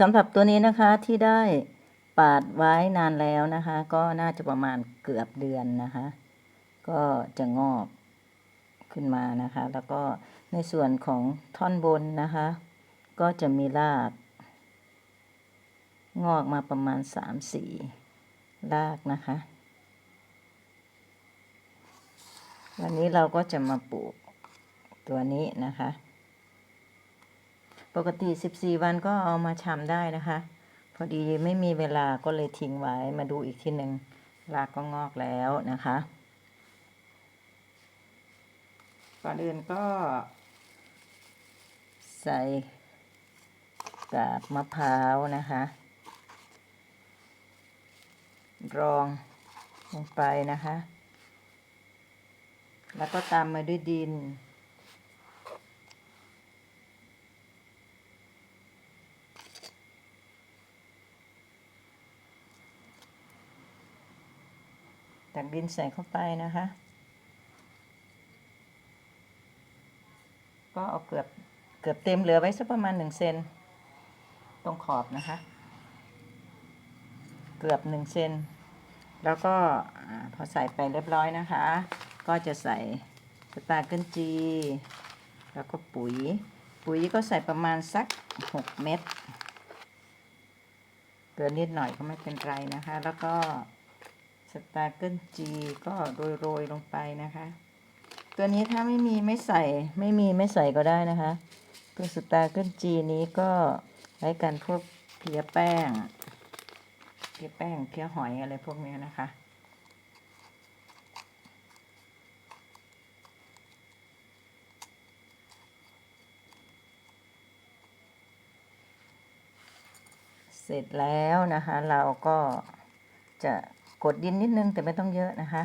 สำหรับตัวนี้นะคะที่ได้ปาดไว้นานแล้วนะคะ ก็น่าจะประมาณเกือบเดือนนะคะ ก็จะงอกขึ้นมานะคะ แล้วก็ในส่วนของท่อนบนนะคะ ก็จะมีราก งอกมาประมาณสามสี่รากนะคะ วันนี้เราก็จะมาปลูกตัวนี้นะคะ ปกติ 14 วันก็เอามาชำได้นะคะ พอดีไม่มีเวลาก็เลยทิ้งไว้มาดูอีกทีหนึ่งรากก็งอกแล้วนะคะ ก่อนอื่นก็ ใส่กาบมะพร้าวนะคะ รองลงไปนะคะ แล้วก็ตามมาด้วยดิน ตักดินใส่เข้าไปนะคะ ก็เอาเกือบเกือบเต็มเหลือไว้สักประมาณหนึ่งเซนตรงขอบนะคะ เกือบหนึ่งเซนแล้วก็พอใส่ไปเรียบร้อยนะคะ ก็จะใส่สตาร์เกิลจี แล้วก็ปุ๋ย ปุ๋ยก็ใส่ประมาณสักหกเม็ดเกินนิดหน่อยก็ไม่เป็นไรนะคะ แล้วก็ สตาร์เกิลจีก็โรยๆลงไปนะคะ ตัวนี้ถ้าไม่มีไม่ใส่ไม่มีไม่ใส่ก็ได้นะคะ ตัวสตาร์เกิลจีนี้ก็ใช้กันพวกเพียแป้งเพียแป้งเพียหอยอะไรพวกนี้นะคะเสร็จแล้วนะคะ เราก็จะ กดดินนิดนึงแต่ไม่ต้องเยอะนะคะ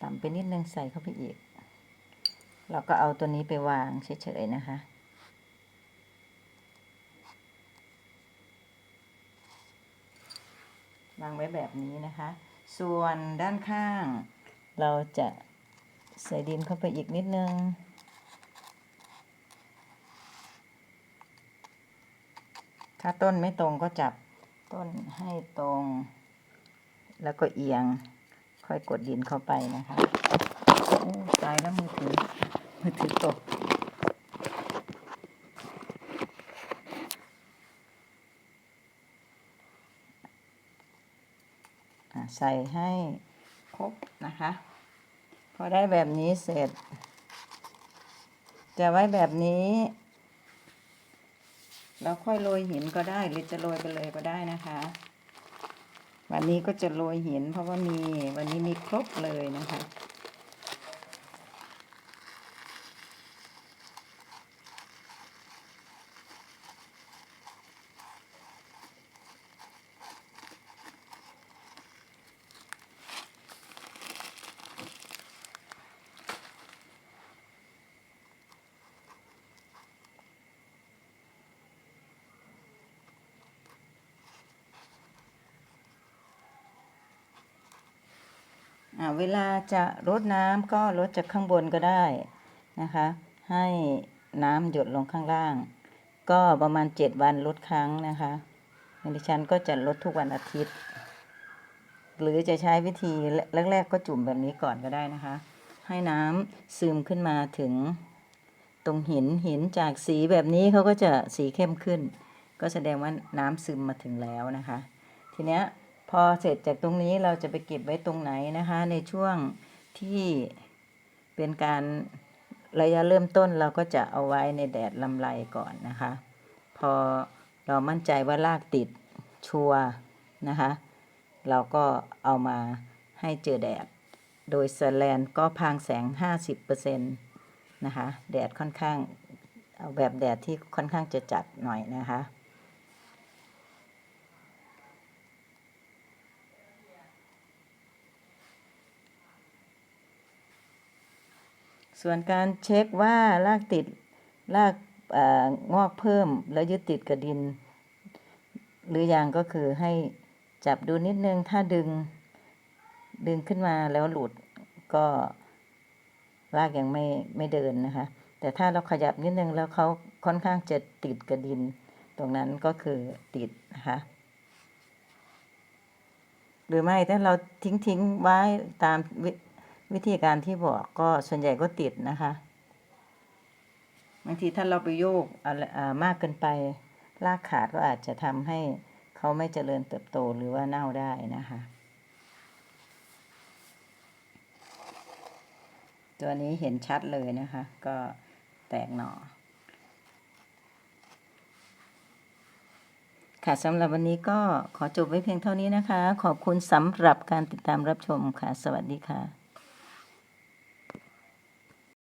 ต่ำไปนิดนึงใส่เข้าไปอีก เราก็เอาตัวนี้ไปวางเฉยๆนะคะวางไว้แบบนี้นะคะ ส่วนด้านข้าง เราจะใส่ดินเข้าไปอีกนิดนึง ถ้าต้นไม่ตรงก็จับต้นให้ตรง แล้วก็เอียง ค่อยกดดินเข้าไปนะคะโอ้ตายแล้วมือถือ มือถือตกอะใส่ให้ครบนะคะ พอได้แบบนี้เสร็จ จะไว้แบบนี้ เราค่อยโรยหินก็ได้หรือจะโรยไปเลยก็ได้นะคะ วันนี้ก็จะโรยหินเพราะว่ามีวันนี้มีครบเลยนะคะ เวลาจะรดน้ำก็รดจากข้างบนก็ได้นะคะ ให้น้ำหยดลงข้างล่าง ก็ประมาณเจ็ดวันลดครั้งนะคะดิฉันก็จะลดทุกวันอาทิตย์ หรือจะใช้วิธีแรก ๆ ก็จุ่มแบบนี้ก่อนก็ได้นะคะ ให้น้ำซึมขึ้นมาถึงตรงหินหินจากสีแบบนี้เขาก็จะสีเข้มขึ้น ก็แสดงว่าน้ำซึมมาถึงแล้วนะคะ ทีเนี้ย พอเสร็จจากตรงนี้เราจะไปเก็บไว้ตรงไหนนะคะ ในช่วงที่เป็นการระยะเริ่มต้นเราก็จะเอาไว้ในแดดลำไรก่อนนะคะ พอเรามั่นใจว่ารากติดชัวนะคะ เราก็เอามาให้เจอแดด โดยสแลนก็พรางแสง 50%นะคะ แดดค่อนข้าง เอาแบบแดดที่ค่อนข้างจะจัดหน่อยนะคะ ส่วนการเช็คว่ารากติดรากงอกเพิ่มแล้วยึดติดกับดิน หรือยังก็คือให้จับดูนิดนึงถ้าดึง ดึงขึ้นมาแล้วหลุดก็รากยังไม่ไม่เดินนะคะ แต่ถ้าเราขยับนิดนึงแล้วเขาค่อนข้างจะติดกระดิน ตรงนั้นก็คือติดนะคะหรือไม่ถ้าเราทิ้งทิ้งไว้ตาม วิธีการที่บอกก็ส่วนใหญ่ก็ติดนะคะบางทีถ้าเราไปโยกอะไรมากเกินไปรากขาดก็อาจจะทำให้เขาไม่เจริญเติบโตหรือว่าเน่าได้นะคะตัวนี้เห็นชัดเลยนะคะ ก็แตกหน่อ ค่ะสำหรับวันนี้ก็ขอจบไว้เพียงเท่านี้นะคะ ขอบคุณสำหรับการติดตามรับชมค่ะ สวัสดีค่ะ